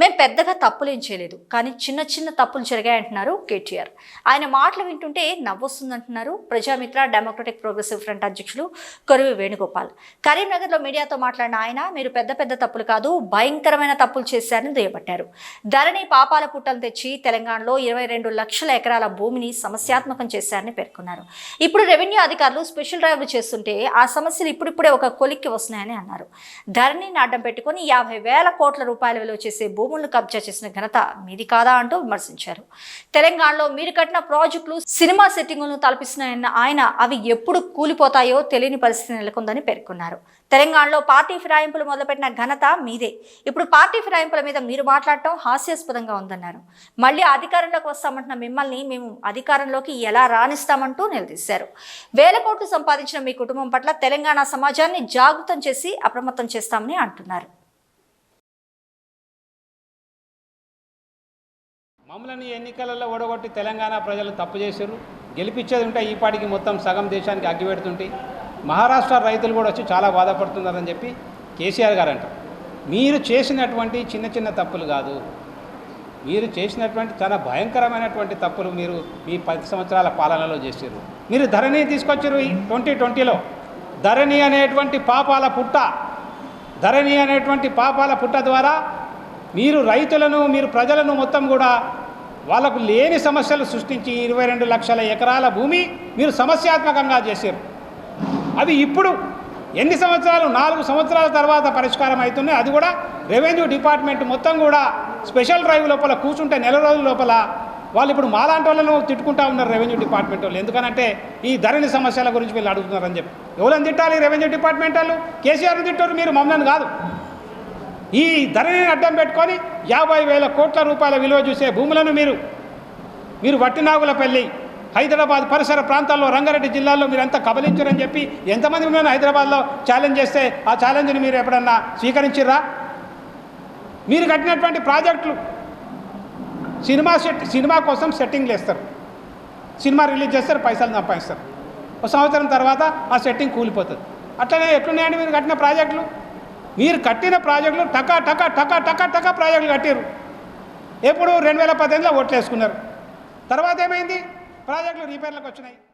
మేము పెద్దగా తప్పులేం చేయలేదు. కానీ చిన్న చిన్న తప్పులు జరిగాయంటున్నారు కేటీఆర్. ఆయన మాటలు వింటుంటే నవ్వొస్తుందంటున్నారు ప్రజామిత్ర డెమోక్రటిక్ ప్రోగ్రెసివ్ ఫ్రంట్ అధ్యక్షులు కరువు వేణుగోపాల్. కరీంనగర్లో మీడియాతో మాట్లాడిన ఆయన మీరు పెద్ద పెద్ద తప్పులు కాదు భయంకరమైన తప్పులు చేశారని దుయ్యబట్టారు. ధరణి పాపాల పుట్టలు తెచ్చి తెలంగాణలో ఇరవై రెండు లక్షల ఎకరాల భూమిని సమస్యాత్మకం చేశారని పేర్కొన్నారు. ఇప్పుడు రెవెన్యూ అధికారులు స్పెషల్ డ్రైవ్లు చేస్తుంటే ఆ సమస్యలు ఇప్పుడిప్పుడే ఒక కొలిక్కి వస్తున్నాయని అన్నారు. ధరణిని అడ్డం పెట్టుకుని యాభై వేల కోట్ల రూపాయల విలువ చేసే భూమి భూములను కబ్జా చేసిన ఘనత మీది కాదా అంటూ విమర్శించారు. తెలంగాణలో మీరు కట్టిన ప్రాజెక్టులు సినిమా సెట్టింగులను తలపిస్తున్నాయన్న ఆయన అవి ఎప్పుడు కూలిపోతాయో తెలియని పరిస్థితి నెలకొందని పేర్కొన్నారు. తెలంగాణలో పార్టీ ఫిరాయింపులు మొదలుపెట్టిన ఘనత మీదే. ఇప్పుడు పార్టీ ఫిరాయింపుల మీద మీరు మాట్లాడటం హాస్యాస్పదంగా ఉందన్నారు. మళ్ళీ అధికారంలోకి వస్తామంటున్న మిమ్మల్ని మేము అధికారంలోకి ఎలా రాణిస్తామంటూ నిలదీశారు. వేల కోట్లు సంపాదించిన మీ కుటుంబం పట్ల తెలంగాణ సమాజాన్ని జాగృతం చేసి అప్రమత్తం చేస్తామని అంటున్నారు. మమ్మల్ని ఎన్నికలలో ఓడగొట్టి తెలంగాణ ప్రజలు తప్పు చేశారు. గెలిపించేది ఉంటే ఈ పాటికి మొత్తం సగం దేశానికి అగ్గిపెడుతుంటే మహారాష్ట్ర రైతులు కూడా వచ్చి చాలా బాధపడుతున్నారని చెప్పి కేసీఆర్ గారు అంటారు మీరు చేసినటువంటి చిన్న చిన్న తప్పులు కాదు. మీరు చేసినటువంటి చాలా భయంకరమైనటువంటి తప్పులు మీరు మీ పది సంవత్సరాల పాలనలో చేశారు. మీరు ధరణి తీసుకొచ్చారు ఈ ట్వంటీ ట్వంటీలో. ధరణి అనేటువంటి పాపాల పుట్ట. ధరణి అనేటువంటి పాపాల పుట్ట ద్వారా మీరు రైతులను మీరు ప్రజలను మొత్తం కూడా వాళ్ళకు లేని సమస్యలు సృష్టించి ఇరవై రెండు లక్షల ఎకరాల భూమి మీరు సమస్యాత్మకంగా చేశారు. అవి ఇప్పుడు ఎన్ని సంవత్సరాలు? నాలుగు సంవత్సరాల తర్వాత పరిష్కారం అవుతున్నాయి. అది కూడా రెవెన్యూ డిపార్ట్మెంట్ మొత్తం కూడా స్పెషల్ డ్రైవ్ లోపల కూర్చుంటే నెల రోజుల లోపల వాళ్ళు ఇప్పుడు మాలాంటి వాళ్ళను తిట్టుకుంటా ఉన్నారు రెవెన్యూ డిపార్ట్మెంట్ వాళ్ళు. ఎందుకనంటే ఈ ధరణి సమస్యల గురించి వీళ్ళు అడుగుతున్నారని చెప్పి. ఎవరని తిట్టాలి రెవెన్యూ డిపార్ట్మెంట్ వాళ్ళు? కేసీఆర్ని తిట్టారు మీరు మమ్మల్ని కాదు. ఈ ధరని అడ్డం పెట్టుకొని యాభై వేల కోట్ల రూపాయల విలువ చూసే భూములను మీరు మీరు వట్టినాగులపల్లి హైదరాబాద్ పరిసర ప్రాంతాల్లో రంగారెడ్డి జిల్లాలో మీరు ఎంత కబలించారని చెప్పి ఎంతమంది ఉన్నారో హైదరాబాద్లో ఛాలెంజ్ చేస్తే ఆ ఛాలెంజ్ని మీరు ఎప్పుడన్నా స్వీకరించిర్రా? మీరు కట్టినటువంటి ప్రాజెక్టులు సినిమా సెట్ సినిమా కోసం సెట్టింగ్లు వేస్తారు. సినిమా రిలీజ్ చేస్తారు పైసలు సంపాదిస్తారు. ఒక సంవత్సరం తర్వాత ఆ సెట్టింగ్ కూలిపోతుంది. అట్లనే ఎట్లున్నాయండి మీరు కట్టిన ప్రాజెక్టులు? మీరు కట్టిన ప్రాజెక్టులు టకా టకా టకా టకా టకా ప్రాజెక్టులు కట్టారు ఎప్పుడు రెండు వేల పద్దెనిమిదిలో ఓట్లేసుకున్నారు తర్వాత ఏమైంది? ప్రాజెక్టులు రిపేర్లకు వచ్చినాయి.